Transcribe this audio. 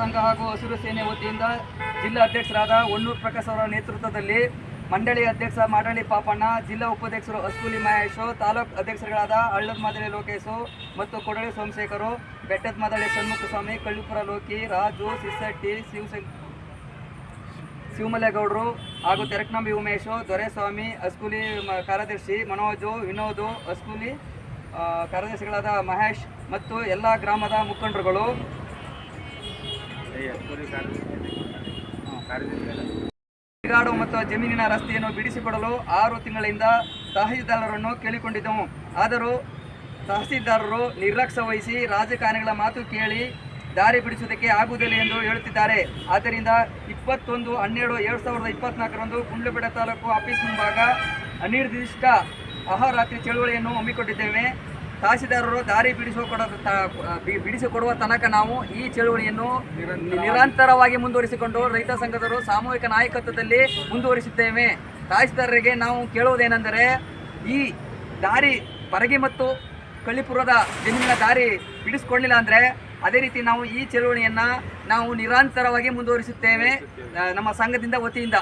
ಸಂಘ ಹಾಗೂ ಹಸಿರು ಸೇನೆ ವತಿಯಿಂದ ಜಿಲ್ಲಾ ಅಧ್ಯಕ್ಷರಾದ ಒಣ್ಣೂರು ಪ್ರಕಾಶ್ ಅವರ ನೇತೃತ್ವದಲ್ಲಿ ಮಂಡಳಿ ಅಧ್ಯಕ್ಷ ಮಾಡಳ್ಳಿ ಪಾಪಣ್ಣ, ಜಿಲ್ಲಾ ಉಪಾಧ್ಯಕ್ಷರು ಅಸ್ಕೂಲಿ ಮಹೇಶು, ತಾಲೂಕು ಅಧ್ಯಕ್ಷರುಗಳಾದ ಹಳ್ಳದ ಮಾದರಿ ಲೋಕೇಶು ಮತ್ತು ಕೊಡಳಿ ಸೋಮಶೇಖರು, ಬೆಟ್ಟದ ಮಾದಳಿ ಷಣ್ಮುಖಸ್ವಾಮಿ ಕಳ್ಳಿಪುರ ಲೋಕಿ, ರಾಜು, ಸಿಸಟ್ಟಿ ಶಿವಶಂಕ ಶಿವಮಲ್ಲೇಗೌಡರು ಹಾಗೂ ತೆರಕನಂಬಿ ಉಮೇಶು, ದೊರೆಸ್ವಾಮಿ, ಅಸ್ಕೂಲಿ ಕಾರ್ಯದರ್ಶಿ ಮನೋಜು, ವಿನೋದು, ಅಸ್ಕೂಲಿ ಕಾರ್ಯದರ್ಶಿಗಳಾದ ಮಹೇಶ್ ಮತ್ತು ಎಲ್ಲ ಗ್ರಾಮದ ಮುಖಂಡರುಗಳು ತಿರುಗಾಡು ಮತ್ತು ಜಮೀನಿನ ರಸ್ತೆಯನ್ನು ಬಿಡಿಸಿಕೊಡಲು ಆರು ತಿಂಗಳಿಂದ ತಹಸೀಲ್ದಾರರನ್ನು ಕೇಳಿಕೊಂಡಿದ್ದೆವು. ಆದರೂ ತಹಸೀಲ್ದಾರರು ನಿರ್ಲಕ್ಷ್ಯ ವಹಿಸಿ ರಾಜಕಾರಣಿಗಳ ಮಾತು ಕೇಳಿ ದಾರಿ ಬಿಡಿಸುವುದಕ್ಕೆ ಆಗುವುದಿಲ್ಲ ಎಂದು ಹೇಳುತ್ತಿದ್ದಾರೆ. ಆದ್ದರಿಂದ ಇಪ್ಪತ್ತೊಂದು, ಹನ್ನೆರಡು, ಎರಡು ಸಾವಿರದ ಇಪ್ಪತ್ನಾಲ್ಕರಂದು ಗುಂಡ್ಲುಪೇಟೆ ತಾಲೂಕು ಆಫೀಸ್ ಮುಂಭಾಗ ಅನಿರ್ದಿಷ್ಟ ಅಹರಾತ್ರಿ ಚಳುವಳಿಯನ್ನು ಹಮ್ಮಿಕೊಂಡಿದ್ದೇವೆ. ತಹಸೀಲ್ದಾರರು ದಾರಿ ಬಿಡಿಸಿಕೊಡ ಬಿಡಿಸಿಕೊಡುವ ತನಕ ನಾವು ಈ ಚಳುವಳಿಯನ್ನು ನಿರಂತರವಾಗಿ ಮುಂದುವರಿಸಿಕೊಂಡು ರೈತ ಸಂಘದರು ಸಾಮೂಹಿಕ ನಾಯಕತ್ವದಲ್ಲಿ ಮುಂದುವರಿಸುತ್ತೇವೆ ತಹಸೀಲ್ದಾರರಿಗೆ ನಾವು ಕೇಳುವುದೇನೆಂದರೆ, ಈ ದಾರಿ ಬರಗಿ ಮತ್ತು ಕಳ್ಳಿಪುರದ ಜಮೀನಿನ ದಾರಿ ಬಿಡಿಸ್ಕೊಳ್ಳಿಲ್ಲ ಅಂದರೆ ಅದೇ ರೀತಿ ನಾವು ಈ ಚಳುವಳಿಯನ್ನು ನಾವು ನಿರಂತರವಾಗಿ ಮುಂದುವರಿಸುತ್ತೇವೆ ನಮ್ಮ ಸಂಘದಿಂದ ವತಿಯಿಂದ.